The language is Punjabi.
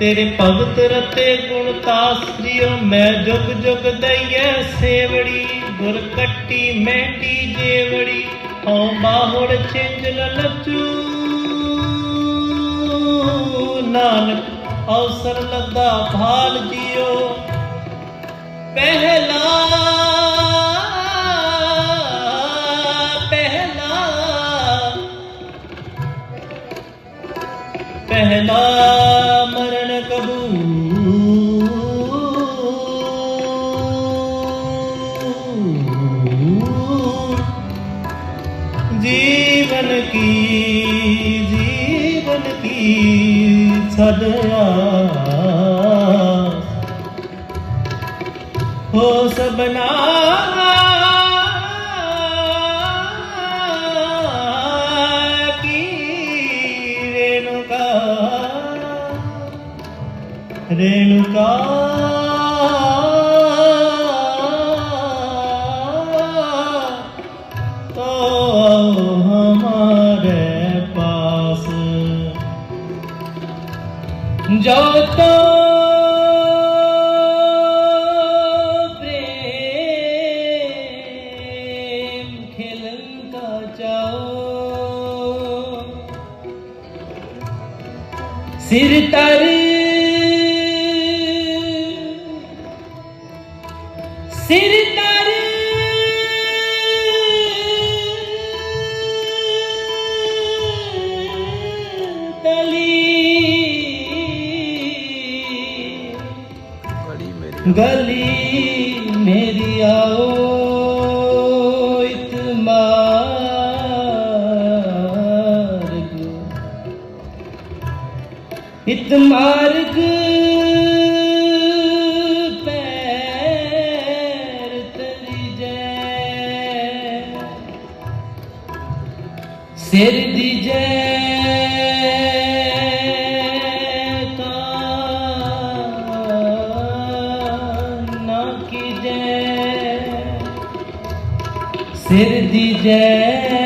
ਤੇਰੇ ਭਗਤ ਰਤੇ ਗੁਣ ਤਾਸ ਮੈਂ ਜੁਗ ਜੁਗ ਦਈਐ ਸੇਵੜੀ, ਗੁਰ ਕੱਟੀ ਮੈਟੀ ਜੇਵੜੀ, ਹਉ ਬਾਹੁੜ ਛਿੰਝ ਲਲਚੂ ਨਾਨਕ, ਅਵਸਰ ਲੱਦਾ ਭਾਲ ਜਿਉ ਪਹਿਲਾ ਪਹਿਲਾ। ਜੀਵਨ ਕੀ ਜੀਵਨ ਕੀ ਛੜਿਆ ਹੋ ਸਬਨਾ ਰੇਣੁਕਾ ਰੇਣੁਕਾ जाता प्रेम खिलन का जाओ सिर तर सिर तर ਗਲੀ ਮੇਰੀ ਗਲੀ ਮੇਰੀ ਆਓ ਇਤਮਾਰਗ ਇਤਮਾਰਗ ਪੈਰ ਤਲੀ ਜੈ ਸਿਰ ਦੀ ਜੈ ਸਿਰ ਦੀ ਜੈ